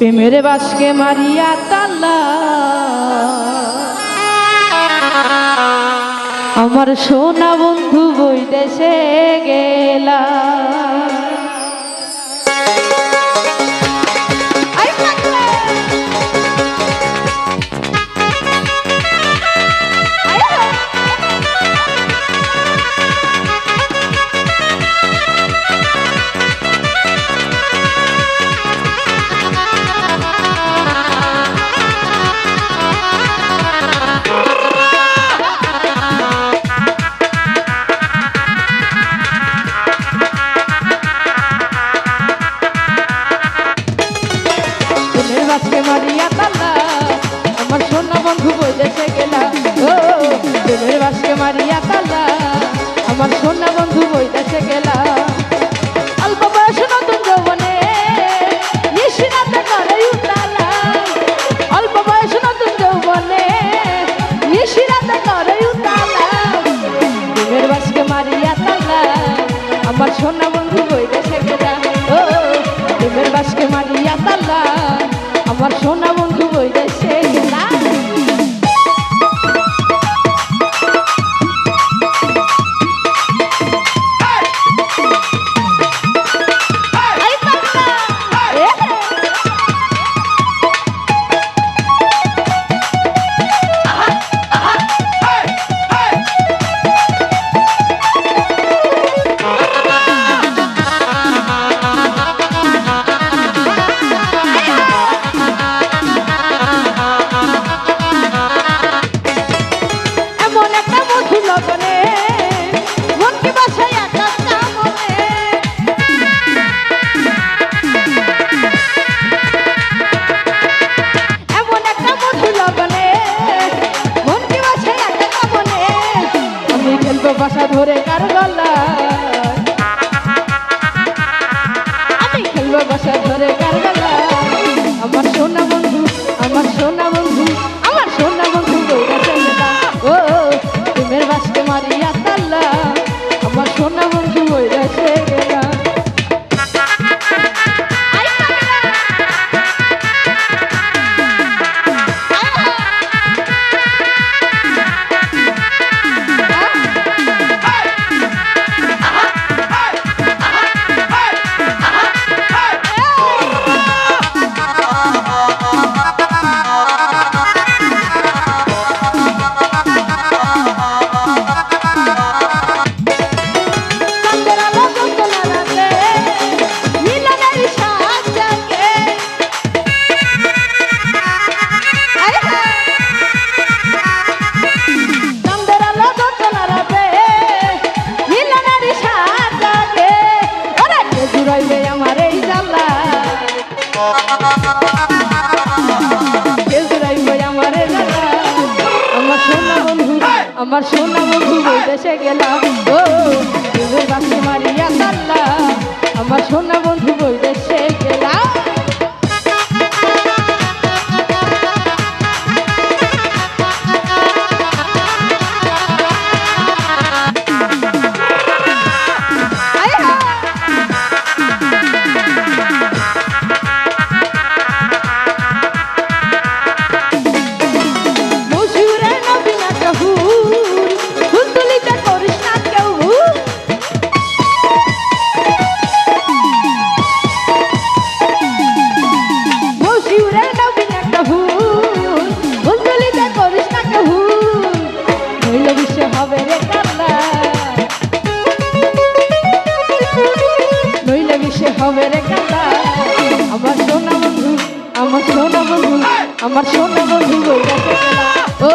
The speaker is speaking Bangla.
প্রেমের বাসকে মারিয়া তালা। আমার সোনা বন্ধু বই দেশে গেলা। মারিয়া কালা আমার সোনা বন্ধু বইতেছে গেলা। অল্প বয়স নতুন যৌবনে নিশিরাতে করে উতালা অল্প বয়স নতুন যৌবনে নিশিরাতে করে উতালা দিনের বাসকে মারিয়া তালা আমার সোনা বন্ধু বইতেছে গেলা। ও, দিনের বাসকে মারিয়া তালা আমার সোনা আমার সোনা বন্ধু দেশে গেলাম ও বাসে মারিয়া কাল্লা আমার সোনা বন্ধু আমার সোনা বন্ধু আমার সোনা বন্ধু ও